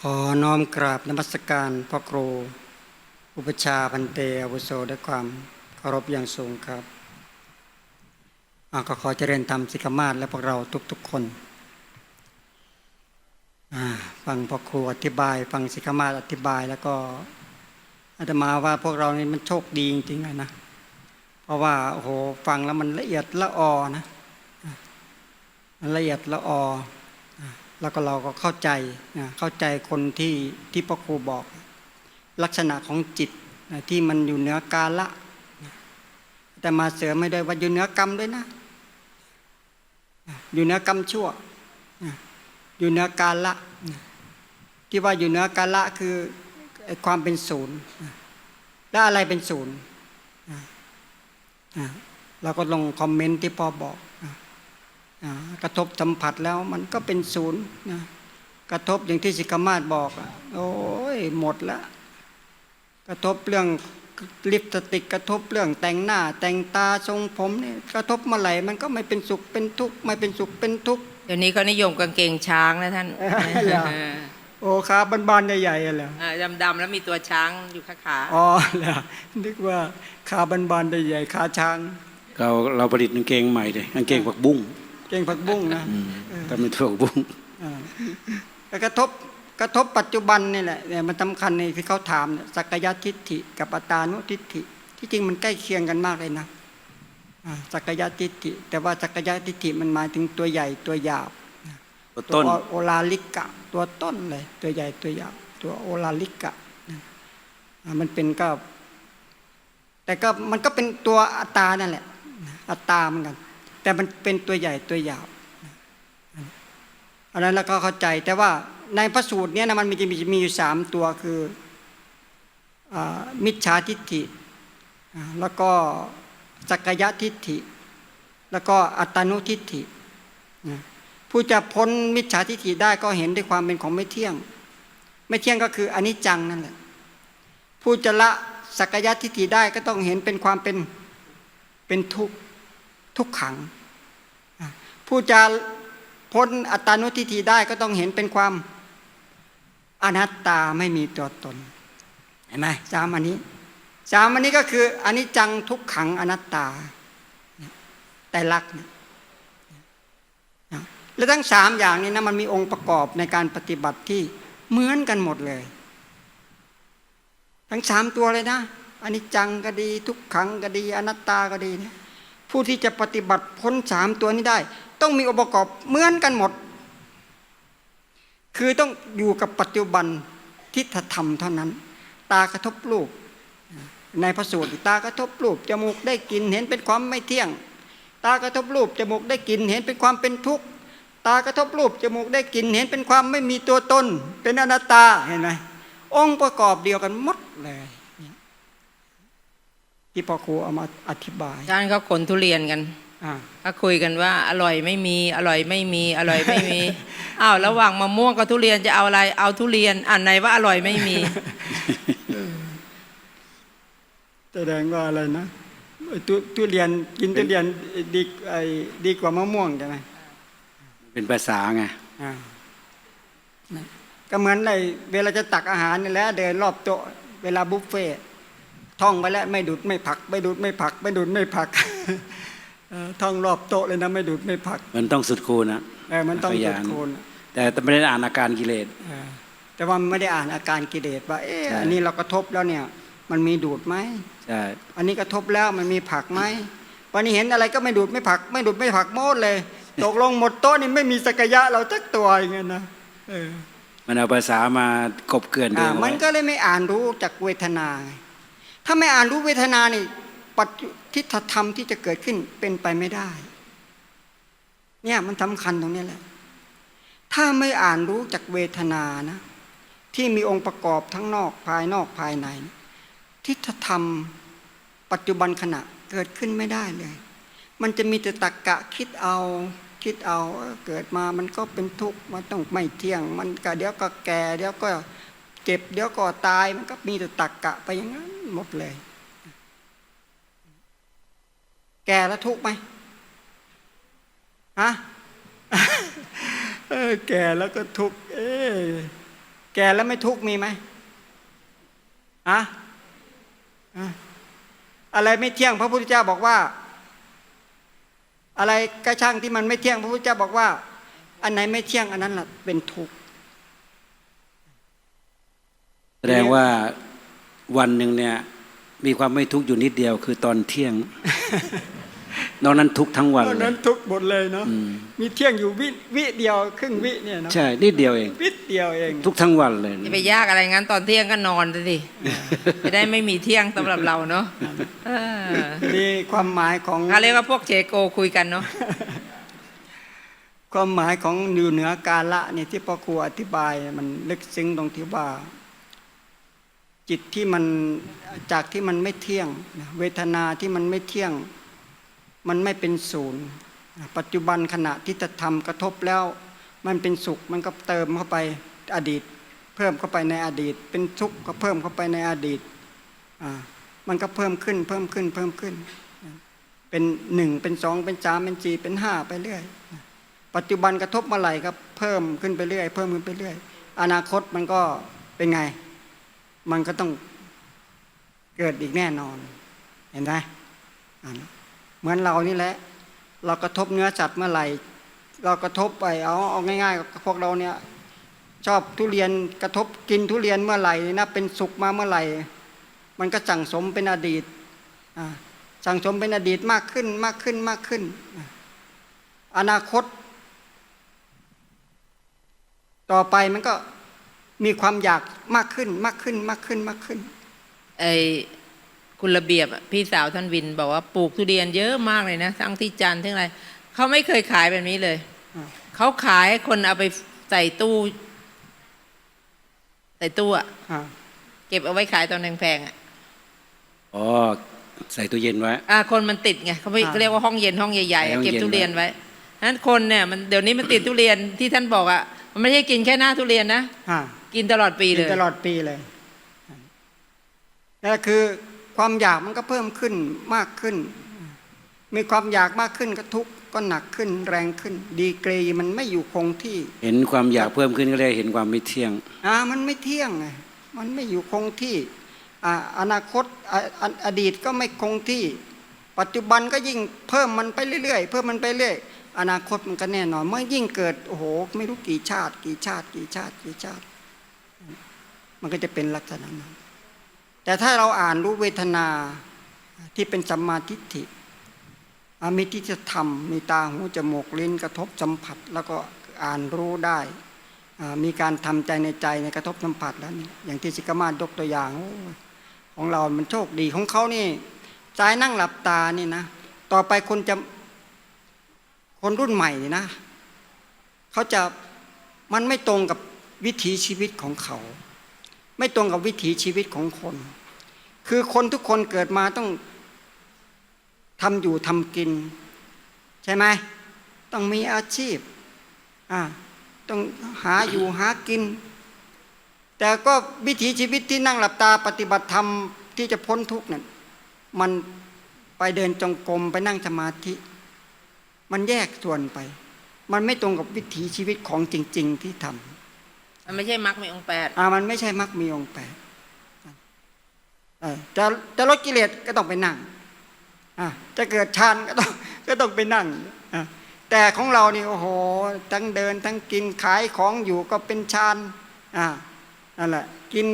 ขอน้อมกราบนมัสการพ่อครู อุปชาพันเตอวุโสด้วยความเคารพอย่างสูงครับก็ขอเจริญธรรมสิกามาศและพวกเราทุก ๆ คนฟังพ่อครูอธิบาย ฟังสิกามาศอธิบายแล้วก็อาตมาว่าพวกเรานี่มันโชคดีจริงๆนะเพราะว่าโอ้โหฟังแล้วมันละเอียดละออนะละเอียดละออ แล้วก็เราก็เข้าใจนะเข้าใจคนที่ที่พ่อครูบอก ลักษณะของจิตนะที่มันอยู่เหนือกาละนะแต่มาเสริมไม่ได้ว่าอยู่เหนือกรรมด้วยนะ อยู่เหนือกรรมชั่ว อยู่เหนือกาละนะที่ว่าอยู่เหนือกาละคือความเป็นศูนย์แล้วอะไรเป็นศูนย์เราก็ลงคอมเมนต์ที่พ่อบอก กระทบสัมผัสแล้วมันก็เป็นศูนย์นะกระทบอย่างที่สิกขามาศบอกอะโอ้ยหมดละกระทบเรื่องลิปสติกกระทบเรื่องแต่งหน้า แต่งตาทรงผมเนี่ยกระทบเมื่อไหร่มันก็ไม่เป็นสุขเป็นทุกข์ไม่เป็นสุขเป็นทุกข์เดี๋ยวนี้เขานิยมกางเกงช้างนะท่านเออเหรอโอ้ขาบานๆใหญ่ๆอะเหรอดำๆแล้วมีตัวช้างอยู่ขาขาอ๋อเหรอนึกว่าขาบานๆใหญ่ๆขาช้าง เราเราผลิตกางเกงใหม่เลยกางเกงผักบุ้ง เก่งผักบุ้งนะแต่ไม่ถูกบุ้งอ่าแต่กระทบกระทบปัจจุบันนี่แหละเนี่ยมันสำคัญในที่เขาถามเนี่ยสักยะทิฏฐิกับอัตตานุทิฏฐิ ที่จริงมันใกล้เคียงกันมากเลยนะอ่าสักยะทิฏฐิ แต่ว่าสักยะทิฏฐิมันหมายถึงตัวใหญ่ตัวหยาบตัวตัวต้นโอลาลิกะ ตัวต้นเลย ตัวใหญ่ตัวหยาบตัวโอลาลิกะนะอ่ามันเป็นก็ แต่ก็มันก็เป็นตัวอัตตานั่นแหละ อัตตาเหมือนกัน แต่มันเป็นตัวใหญ่ตัวหยาบอันนั้นเราก็เข้าใจแต่ว่าในพระสูตรเนี้นะมันมีจะมีมีอยู่สามตัวคืออมิจฉาทิฏฐิแล้วก็สักกายทิฏฐิ แล้วก็อัตานุทิฏฐิผู้จะพ้นมิจฉาทิฏฐิได้ก็เห็นด้วยความเป็นของไม่เที่ยง ไม่เที่ยงก็คืออนิจจังนั่นแหละผู้จะละสักกายทิฏฐิได้ก็ต้องเห็นเป็นความเป็นเป็นทุกข์ทุกขัง ผู้จะพ้นอัตานุทิฏฐิได้ก็ต้องเห็นเป็นความอนัตตาไม่มีตัวตน เห็นไหมสามอันนี้สามอันนี้ก็คืออันิจจังทุกขังอนัตตา แต่ลักเนี่ยนะและทั้งสามอย่างนี้นะมันมีองค์ประกอบในการปฏิบัติที่เหมือนกันหมดเลย ทั้งสามตัวเลยนะอันิจจังก็ดีทุกขังก็ดีอนัตตาก็ดีเนี่ยผู้ที่จะปฏิบัติพ้นสามตัวนี้ได้ ต้องมีองค์ประกอบเหมือนกันหมด คือต้องอยู่กับปัจจุบันทิฏฐธรรมเท่านั้น ตากระทบรูป ในพระสูตรตากระทบรูปจมูกได้กลินเห็นเป็นความไม่เที่ยง ตากระทบรูปจมูกได้กลินเห็นเป็นความเป็นทุกข์ตากระทบรูปจมูกได้กลินเห็นเป็นความไม่มีตัวตน เป็นอนัตตาเห็นไหมองค์ประกอบเดียวกันหมดเลยที่พ่อครูเอามาอธิบายท่านเขาขนทุเรียนกัน ก็คุยกันว่า อร่อยไม่มี อร่อยไม่มี อร่อยไม่มีอ้าวระหว่างมะม่วงกับทุเรียนจะเอาอะไร เอาทุเรียนอันไหนว่าอร่อยไม่มีแสดงว่าอะไรนะไอ้ทุทุเรียนกินทุเรียนดีไอ้ดีกว่ามะม่วงใช่ไหมเป็นภาษาไงอ่านะก็เหมือนในเวลาจะตักอาหารนี่แหละเดินรอบโต๊ะเวลาบุฟเฟ่ต์ท่องไปแล้วไม่ดูดไม่ผัก ไม่ดูดไม่ผัก ไม่ดูดไม่ผักเออ ท่องรอบโต๊ะเลยนะไม่ดูดไม่ผัก มันต้องสุดคูณนะเออมันต้องขสุยัดนโคนแต่แต่ไม่ได้อ่านอาการกิเลสเออแต่ว่ามันไม่ได้อ่านอาการกิเลสว่า เอ๊ะอันนี้เรากระทบแล้วเนี่ย มันมีดูดไหมใช่อันนี้กระทบแล้วมันมีผักไหมวันนี้เห็นอะไรก็ไม่ดูดไม่ผัก ไม่ดูดไม่ผักโมดเลย ตกลงหมดโต๊ะนี่ไม่มีสกยะเราจักตัวอย่างเงี้ยนะเออมันเอาภาษามากบเกลื่อนดูอ่ามันก็เลยไม่อ่านรู้จากเวทนาไงถ้าไม่อ่านรู้เวทนานี่ ปัจจุทิฏฐธรรมที่จะเกิดขึ้นเป็นไปไม่ได้ เนี่ยมันสำคัญตรงนี้แหละ ถ้าไม่อ่านรู้จากเวทนานะ ที่มีองค์ประกอบทั้งนอกภายนอกภายใน ทิฏฐธรรม ปัจจุบันขณะเกิดขึ้นไม่ได้เลย มันจะมีแต่ตักกะคิดเอาคิดเอาเกิดมามันก็เป็นทุกข์มันต้องไม่เที่ยง มันก็เดี๋ยวก็แก่เดี๋ยวก็เจ็บเดี๋ยวก็ตายมันก็มีแต่ตักกะไปอย่างนั้นหมดเลย แก่แล้วทุกข์ไหมฮะเอออแก่แล้วก็ทุกข์เออแก่แล้วไม่ทุกข์มีไหมอะอะอะไรไม่เที่ยงพระพุทธเจ้าบอกว่า อะไรก็ช่างที่มันไม่เที่ยงพระพุทธเจ้าบอกว่า อันไหนไม่เที่ยงอันนั้นแหละเป็นทุกข์แสดงว่าวันหนึ่งเนี่ย มีความไม่ทุกข์อยู่นิดเดียวคือตอนเที่ยง นอกนั้นทุกข์ทั้งวันเพราะเลนั้ยนทุกข์หมดเลยเนาะอืมมีเที่ยงอยู่วิวิเดียวครึ่งวิเนี่ยเนาะใช่นิดเดียวเองวิเดียวเอง ทุกทั้งวันเลยจะไปยากอะไรงั้นตอนเที่ยงก็นอนสิจะได้ไม่มีเที่ยงสำหรับเราเนาะเออมีความหมายของเขาเรียกว่าพวกเจโกคุยกันเนาะความหมายของอยู่เหนือกาละเนี่ยที่พ่อครูอธิบายมันลึกซึ้งตรงที่ว่า จิตที่มันจากที่มันไม่เที่ยงนะเวทนาที่มันไม่เที่ยง มันไม่เป็นศูนย์ ปัจจุบันขณะที่จะทำกระทบแล้ว มันเป็นสุขมันก็เติมเข้าไปอดีต เพิ่มเข้าไปในอดีต เป็นทุกข์ก็เพิ่มเข้าไปในอดีตมันก็เพิ่มขึ้นเพิ่มขึ้นเพิ่มขึ้น เป็นหนึ่งเป็นสองเป็นสามเป็นสี่เป็นห้าไปเรื่อย ปัจจุบันกระทบเมื่อไหร่ก็เพิ่มขึ้นไปเรื่อย เพิ่มขึ้นไปเรื่อย อนาคตมันก็เป็นไง มันก็ต้องเกิดอีกแน่นอน เห็นไหมอ่า เหมือนเรานี่แหละ เรากระทบเนื้อสัตว์เมื่อไหร่ เรากระทบไปเอาเอาง่ายๆพวกเราเนี่ยชอบทุเรียนกระทบกินทุเรียนเมื่อไหร่นะเป็นสุขมาเมื่อไหร่ มันก็สั่งสมเป็นอดีตสั่งสมเป็นอดีตมากขึ้นมากขึ้นมากขึ้นอ่าอนาคต ต่อไปมันก็มีความอยากมากขึ้นมากขึ้นมากขึ้นมากขึ้นไอ คุณระเบียบอะพี่สาวท่านวินบอกว่าปลูกทุเรียนเยอะมากเลยนะทั้งที่จันทร์ทั้งอะไรเขาไม่เคยขายแบบนี้เลยอ่าเขาขายให้คนเอาไปใส่ตู้ ใส่ตู้อะอ่าเก็บเอาไว้ขายตอนแพงๆอะอ๋อใส่ตู้เย็นไว้อ่าคนมันติดไงเขาไม่อ่าเขาเรียกว่าห้องเย็นห้องใหญ่ๆอะห้องเย็เก็นบทุเรียนไว้นั้นคนเนี่ยมันเดี๋ยวนี้มันติดทุเรียนที่ท่านบอกอะมันไม่ใช่กินแค่หน้าทุเรียนนะอ่ากินตลอดปีเลยตลอดปีเลยนั่นคือ ความอยากมันก็เพิ่มขึ้นมากขึ้น มีความอยากมากขึ้นก็ทุกข์ก็หนักขึ้นแรงขึ้น ดีกรีมันไม่อยู่คงที่ เห็นความอยากเพิ่มขึ้นก็เลยเห็นความไม่เที่ยงอ่ามันไม่เที่ยงไงมันไม่อยู่คงที่อ่าอนาคตอ่าออดีตก็ไม่คงที่ ปัจจุบันก็ยิ่งเพิ่มมันไปเรื่อยๆ เพิ่มมันไปเรื่อยอนาคตมันก็แน่นอน เมื่อยิ่งเกิดโอ้โหไม่รู้กี่ชาติ กี่ชาติ กี่ชาติกี่ชาติ มันก็จะเป็นลักษณะนั้น แต่ถ้าเราอ่านรู้เวทนาที่เป็นสัมมาทิฏฐิอมีที่จะทำมีตาหูจมูกลิ้นกระทบสัมผัส แล้วก็อ่านรู้ได้มีการทำใจในใจในกระทบสัมผัสแล้วนี่อย่างที่สิกมาศยกตัวอย่างอของเรา มันโชคดีของเขานี่ใจนั่งหลับตานี่นะ ต่อไปคนจะคนรุ่นใหม่นี่นะเขาจะมันไม่ตรงกับวิถีชีวิตของเขา ไม่ตรงกับวิถีชีวิตของคน คือคนทุกคนเกิดมาต้องทำอยู่ทำกิน ใช่ไหมต้องมีอาชีพอ่าต้องหาอยู่หากิน แต่ก็วิถีชีวิตที่นั่งหลับตาปฏิบัติธรรมที่จะพ้นทุกข์นั่นมันไปเดินจงกรมไปนั่งสมาธิ มันแยกส่วนไป มันไม่ตรงกับวิถีชีวิตของจริง ๆ ที่ทำ มันไม่ใช่มรรคมีองค์แปดอ่ามันไม่ใช่มรรคมีองค์แปดเออจะจะลดกิเลสก็ต้องไปนั่งอ่าจะเกิดฌานก็ต้องก็ต้องไปนั่งอ่าแต่ของเรานี่โอ้โห ทั้งเดินทั้งกินขายของอยู่ก็เป็นฌานอ่านั่นแหละกิน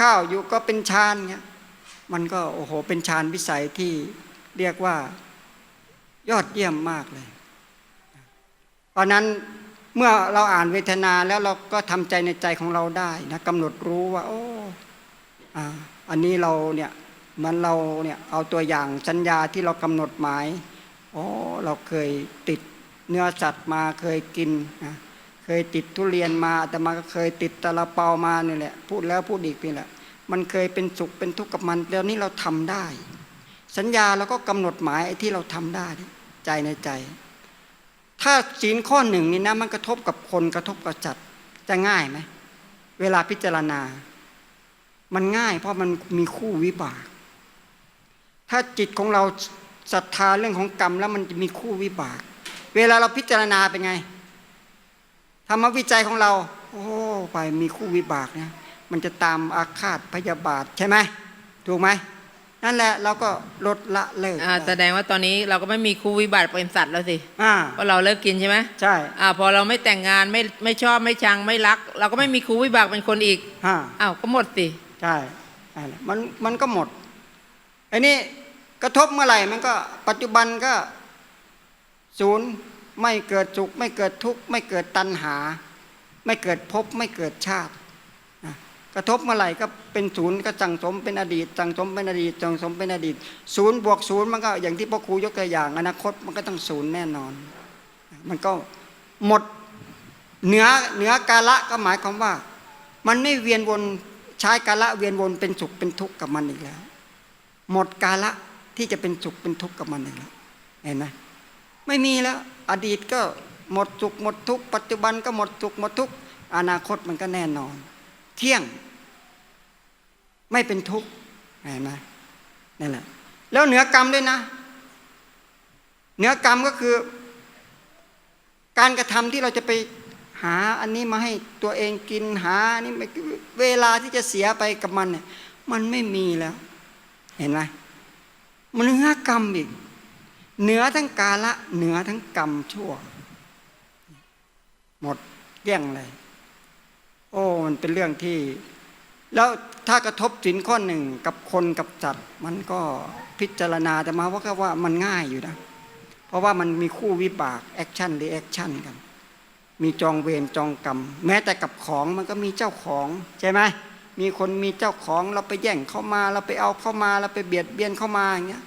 ข้าวอยู่ก็เป็นฌานเงี้ยมันก็โอ้โห เป็นฌานวิสัยที่เรียกว่ายอดเยี่ยมมากเลย เพราะนั้น เมื่อเราอ่านเวทนาแล้วเราก็ทำใจในใจของเราได้นะกำหนดรู้ว่า โอ้ออันนี้เราเนี่ยมันเราเนี่ยเอาตัวอย่างสัญญาที่เรากำหนดหมายโอ้เราเคยติดเนื้อสัตว์มาเคยกินนะเคยติดทุเรียนมาแต่มาก็เคยติดตะลาเปามานี่แหละพูดแล้วพูดอีกนี่แหละมันเคยเป็นสุขเป็นทุกข์กับมันแล้วนี้เราทำได้ สัญญาเราก็กำหนดหมายไอ้ที่เราทำได้ ใจในใจ ถ้าศีลข้อหนึ่งนี่นะมันกระทบกับคนกระทบกับจัดจะง่ายไหมเวลาพิจารณา มันง่ายเพราะมันมีคู่วิบาก ถ้าจิตของเราศรัทธาเรื่องของกรรมแล้วมันจะมีคู่วิบาก เวลาเราพิจารณาเป็นไงธรรมวิจัยของเรา โอ้ไปมีคู่วิบากเนะมันจะตามอาฆาตพยาบาทใช่ไหมถูกไหม นั่นแหละเราก็ลดละเลิกอ่าแสดงว่าตอนนี้เราก็ไม่มีคู่วิบัติเป็นสัตว์แล้วสิอ่าเพราะเราเลิกกินใช่ไหมใช่อ่าพอเราไม่แต่งงานไม่ไม่ชอบไม่ชังไม่รัก เราก็ไม่มีคู่วิบัติเป็นคนอีกอ่าอ้าวก็หมดสิใช่นั่นแหละมันมันก็หมดไอ้นี่กระทบเมื่อไหร่มันก็ปัจจุบันก็ศูนย์ไม่เกิดสุขไม่เกิดทุกข์ไม่เกิดตัณหา ไม่เกิดภพไม่เกิดชาตินะ กระทบเมื่อไหร่ก็เป็นศูนย์ก็สั่งสมเป็นอดีต สั่งสมเป็นอดีตสั่งสมเป็นอดีตศูนย์บวกศูนย์มันก็อย่างที่พ่อครูยกตัวอย่าง อนาคตมันก็ต้องศูนย์แน่นอน มันก็หมดเหนือเหนือกาละก็หมายความว่า มันไม่เวียนวนใช้กาละเวียนวนเป็นสุขเป็นทุกข์กับมันอีกแล้ว หมดกาละที่จะเป็นสุขเป็นทุกข์กับมันอีกแล้วเห็นไหมไม่มีแล้ว อดีตก็หมดสุขหมดทุกข์ปัจจุบันก็หมดสุขหมดทุกข์อนาคตมันก็แน่นอน เที่ยง ไม่เป็นทุกข์เห็นไหมนั่นแหละแล้วเหนือกรรมด้วยนะ เหนือกรรมก็คือ การกระทำที่เราจะไปหาอันนี้มาให้ตัวเองกินหาอันนี้เวลาที่จะเสียไปกับมันเนี่ย มันไม่มีแล้ว เห็นไหมมันเหนือกรรมอีก เหนือทั้งกาละ เหนือทั้งกรรมชั่ว หมดเกลี้ยงเลย โอ้มันเป็นเรื่องที่ แล้วถ้ากระทบสินข้อหนึ่งกับคนกับสัตว์มันก็พิจารณาแต่มาว่าก็ว่ามันง่ายอยู่นะ เพราะว่ามันมีคู่วิบากแอคชั่นรีแอคชั่นกัน มีจองเวรจองกรรม แม้แต่กับของมันก็มีเจ้าของใช่ไหมมีคนมีเจ้าของเราไปแย่งเข้ามา เราไปเอาเข้ามาเราไปเบียดเบียนเข้ามาอย่างเงี้ย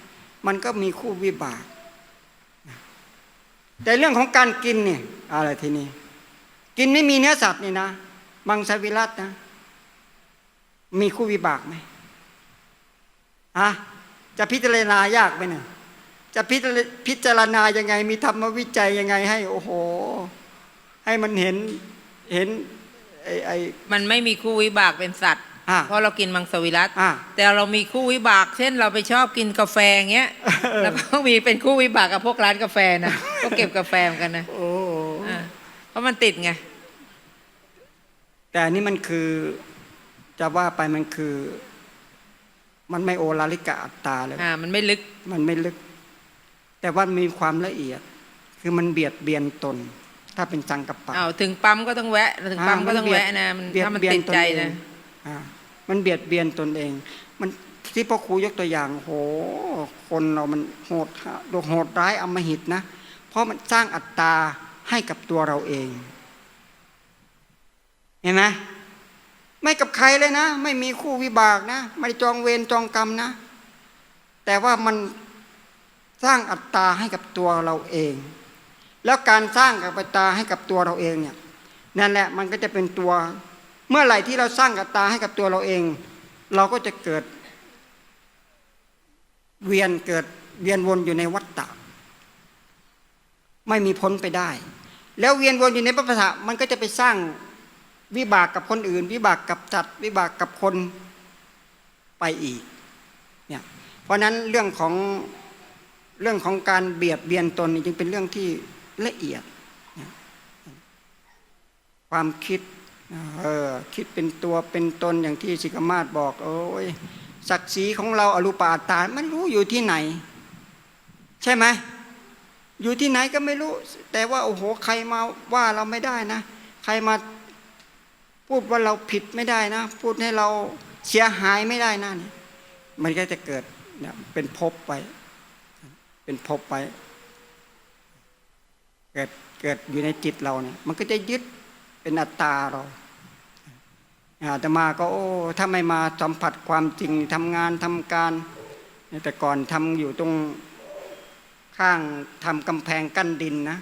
มันก็มีคู่วิบาก แต่เรื่องของการกินเนี่ยอะไรทีนี้ กินไม่มีเนื้อสัตว์นี่นะมังสวิรัตนะ มีคู่วิบากไหมฮะจะพิจารณายากไหมเนี่ยจะพิจารพิจารณายังไง มีธรรมวิจัยยังไงให้ โอ้โห ให้มันเห็นเห็นไอ้ไอ้มันไม่มีคู่วิบากเป็นสัตว์อ่าเพราะเรากินมังสวิรัตอ่าแต่เรามีคู่วิบาก เช่นเราไปชอบกินกาแฟอย่างเงี้ยเออแล้วก็มีเป็นคู่วิบากกับพวกร้านกาแฟนะก็เก็บกาแฟเหมือนกันนะโอ้อ่าเพราะมันติดไงแต่อันนี้มันคือ จะว่าไปมันคือ มันไม่โอลาลิกะอัตตาเลยอ่ามันไม่ลึก มันไม่ลึก แต่ว่ามีความละเอียด คือมันเบียดเบียนตน ถ้าเป็นสังกัปปะอ้าวถึงปั๊มก็ต้องแวะ ถึงปั๊มก็ต้องแวะนะมันเบียดถ้ามันเบียติดใจตเองนะอ่ามันเบียดเบียนตนเอง มันที่พ่อครูยกตัวอย่างโหคนเรามันโหดโหดร้ายอำมหิตนะเพราะมันสร้างอัตตาให้กับตัวเราเอง เห็นไหม ไม่กับใครเลยนะ ไม่มีคู่วิบากนะ ไม่ได้จองเวรจองกรรมนะ แต่ว่ามันสร้างอัตตาให้กับตัวเราเอง แล้วการสร้างอัตตาให้กับตัวเราเองเนี่ยนั่นแหละมันก็จะเป็นตัว เมื่อไหร่ที่เราสร้างอัตตาให้กับตัวเราเอง เราก็จะเกิด เวียนเกิดเวียนวนอยู่ในวัฏฏะไม่มีพ้นไปได้ แล้วเวียนวนอยู่ในพระปฏะมันก็จะไปสร้าง วิบากกับคนอื่น วิบากกับจัดวิบากกับคนไปอีกเนี่ยเพราะนั้นเรื่องของเรื่องของการเบียดเบียนตนนี่จึงเป็นเรื่องที่ละเอียด ความคิดเออคิดเป็นตัวเป็นตนอย่างที่สิกมาศบอก โอ้ยศักดิ์ศรีของเราอรูปาตาไม่รู้อยู่ที่ไหน ใช่ไหมอยู่ที่ไหนก็ไม่รู้ แต่ว่าโอ้โหใครมาว่าเราไม่ได้นะ ใครมา พูดว่าเราผิดไม่ได้นะ พูดให้เราเสียหายไม่ได้นะเนี่มันก็จะเกิดเนี่ยเป็นภพไป เป็นภพไป เกิดเกิดอยู่ในจิตเราเนี่ย มันก็จะยึดเป็นอัตตาเราอาตมาก็โอ้ถ้าไม่มาสัมผัสความจริงทำงานทำการแต่ก่อนทำอยู่ตรงข้างทำกำแพงกั้นดินนะ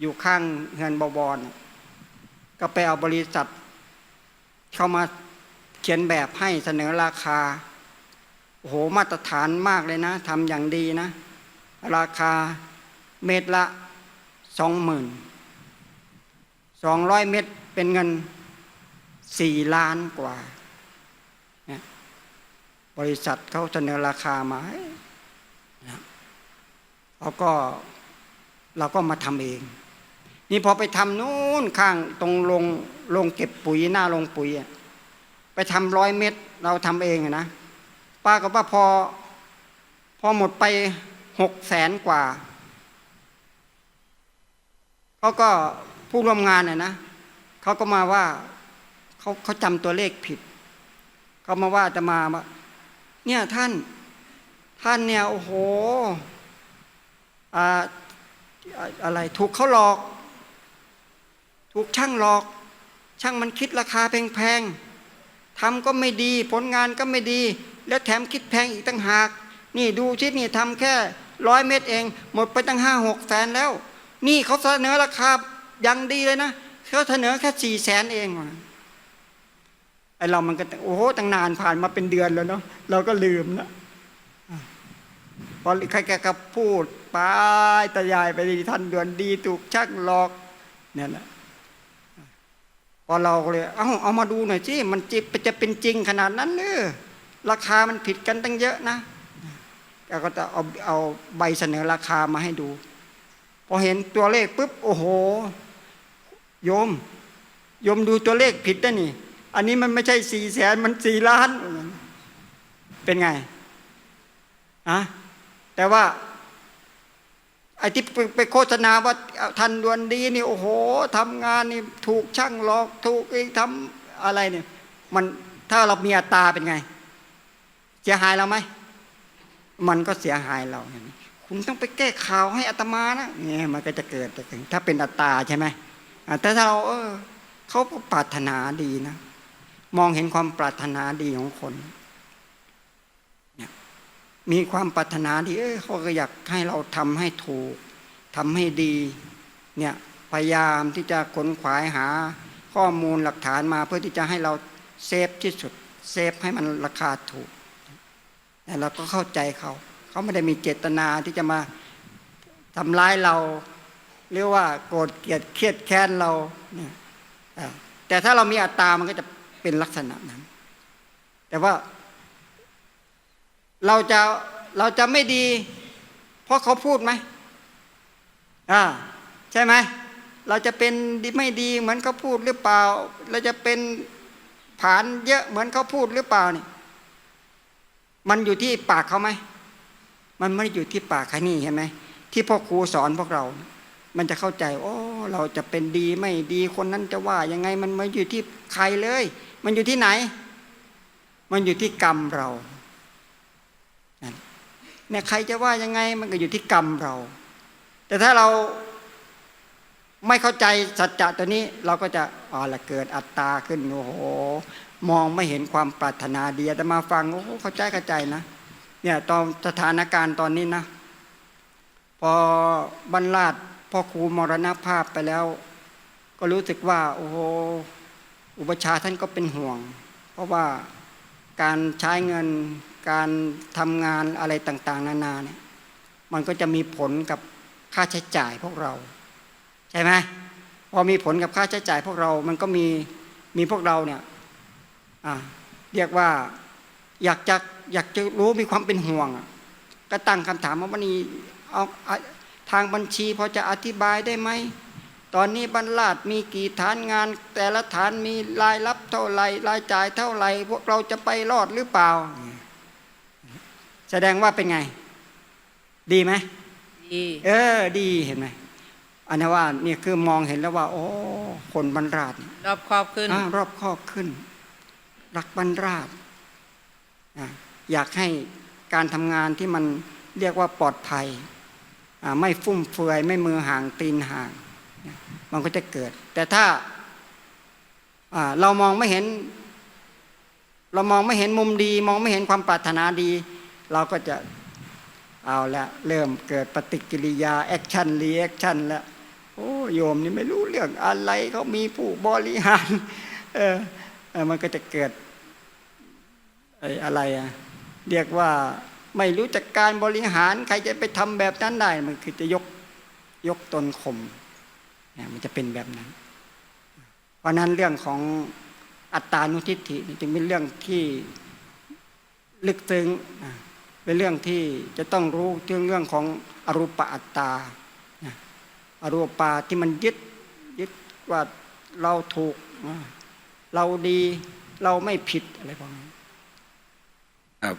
อยู่ข้างเฮือนบวรน่ะก็ไปเอาบริษัท เข้ามาเขียนแบบให้เสนอราคาโอ้โหมาตรฐานมากเลยนะทำอย่างดีนะ ราคาเม็ดละสองหมื่นสองร้อยเม็ดเป็นเงินสี่ล้านกว่าเนี่ยบริษัทเขาเสนอราคามาเอ้ยเขาก็เราก็มาทำเอง นี่พอไปทำนู้นข้างตรงโรงโรงเก็บปุ๋ยหน้าโรงปุ๋ยไปทำร้อยเม็ดเราทำเองนะป้ากับว่าพอ พอหมดไปหกแสนกว่าเขาก็ผู้ร่วมงานน่ะนะเขาก็มาว่าเขาเขาจำตัวเลขผิดเขามาว่าจะมาว่าเนี่ยท่านท่านเนี่ยโอ้โหออะไรถูกเขาหลอก ถูกช่างหลอก ช่างมันคิดราคาแพงๆทำก็ไม่ดีผลงานก็ไม่ดี แล้วแถมคิดแพงอีกตั้งหาก นี่ดูชิดนี่ทำแค่ร้อยเม็ดเอง หมดไปตั้งห้าหกแสนแล้ว นี่เขาเสนอราคายังดีเลยนะเขาเสนอแค่สี่แสนเองไอเรามันก็โอ้โหตั้งนานผ่านมาเป็นเดือนแล้วเนาะเราก็ลืมนะพอใครแกก็พูดไปตายายไปดีท่านเดือนดีถูกชักหลอกเนี่ยนะ พอเราเลยเอาเอามาดูหน่อยสิมันจิจะเป็นจริงขนาดนั้นเนอราคามันผิดกันตั้งเยอะนะกก็จะเอาเอาใบเสนอราคามาให้ดู พอเห็นตัวเลขปุ๊บโอ้โห โยม โยมดูตัวเลขผิดนะนี่ อันนี้มันไม่ใช่สี่แสนมันสี่ล้าน เป็นไงอะแต่ว่า ไอ้ที่ไปโฆษณาว่าทันดวนดีนี่โอ้โหทำงานนี่ถูกช่างหลอกถูกเองทำอะไรเนี่ย มันถ้าเรามีอัตราเป็นไง เสียหายเราไหมมันก็เสียหายเราเห็นไหมคุณต้องไปแก้ข่าวให้อัตมานะเนี่ยมันก็จะเกิดแต่ถ้าเป็นอัตตาใช่ไหมแต่ถ้าเราเออเขาปรารถนาดีนะ มองเห็นความปรารถนาดีของคน มีความปรารถนาดีเออเขาก็อยากให้เราทำให้ถูกทำให้ดีเนี่ยพยายามที่จะขนขวายหาข้อมูลหลักฐานมาเพื่อที่จะให้เราเซฟที่สุดเซฟให้มันราคาถูกแต่เราก็เข้าใจเขา เขาไม่ได้มีเจตนาที่จะมาทำร้ายเราหรือว่าโกรธเกลียดเครียดแค้นเราเนี่ยอ่าแต่ถ้าเรามีอัตตามันก็จะเป็นลักษณะนั้น แต่ว่า เราจะเราจะไม่ดี เพราะเขาพูดไหมอ่าใช่ไหมเราจะเป็นดีไม่ดีเหมือนเขาพูดหรือเปล่า เราจะเป็นผานเยอะเหมือนเขาพูดหรือเปล่านี่มันอยู่ที่ปากเขาไหมมันไม่ได้อยู่ที่ปากใครนี่เห็นไหมที่พ่อครูสอนพวกเรา มันจะเข้าใจโอ้เราจะเป็นดีไม่ดีคนนั้นจะว่ายังไงมันไม่อยู่ที่ใครเลย มันอยู่ที่ไหน มันอยู่ที่กรรมเรา เนี่ยใครจะว่ายังไงมันก็อยู่ที่กรรมเรา แต่ถ้าเราไม่เข้าใจสัจจะตัวนี้เราก็จะอ๋อละเกิดอัตตาขึ้นโอ้โหมองไม่เห็นความปรารถนาดีแต่มาฟังโอ้โหเข้าใจเข้าใจนะเนี่ยตอนสถานการณ์ตอนนี้นะ พอบรรลาดพ่อครูมรณภาพไปแล้ว ก็รู้สึกว่า โอ้โหอุปชาท่านก็เป็นห่วง เพราะว่าการใช้เงิน การทำงานอะไรต่างๆ นานาเนี่ยมันก็จะมีผลกับค่าใช้จ่ายพวกเรา ใช่ไหมพอมีผลกับค่าใช้จ่ายพวกเรา มันก็มีมีพวกเราเนี่ยเรียกว่าอยากจะอยากจะรู้มีความเป็นห่วง ก็ตั้งคำถามว่าวันนี้เอาทางบัญชีพอจะอธิบายได้ไหมตอนนี้บรรลาดมีกี่ฐานงาน แต่ละฐานมีรายรับเท่าไหรรายจ่ายเท่าไหรพวกเราจะไปรอดหรือเปล่า แสดงว่าเป็นไง ดีไหมดีเออ ดีเห็นไหมอันนี้ว่านี่คือมองเห็นแล้วว่า โอ้คนบรรลาดเนี่ยรอบครอบขึ้นอ่ารอบครอบขึ้น รักบรรราบอะอยากให้การทำงานที่มันเรียกว่าปลอดภัยอะไม่ฟุ่มเฟือยไม่มือห่างตีนห่างเนี่ยมันก็จะเกิด แต่ถ้าอ่าเรามองไม่เห็น เรามองไม่เห็นมุมดี มองไม่เห็นความปรารถนาดี เราก็จะเอาละเริ่มเกิดปฏิกิริยาแอคชั่นรีแอคชั่นแล้วโอ้โยมนี่ไม่รู้เรื่องอะไรเขามีผู้บริหารเออเออมันก็จะเกิดไอ้อะไรอะเรียกว่าไม่รู้จักการบริหาร ใครจะไปทำแบบนั้นได้ มันคือจะยกยกตนข่มเนี่ยมันจะเป็นแบบนั้น เพราะนั้นเรื่องของอัตตานุทิฏฐินี่จึงเป็นเรื่องที่ลึกซึ้ง เป็นเรื่องที่จะต้องรู้เรื่องเรื่องของอรูปอัตตาอรูปาที่มันยึดยึดว่าเราถูก เราดีเราไม่ผิดอะไรพวกนี้ครับ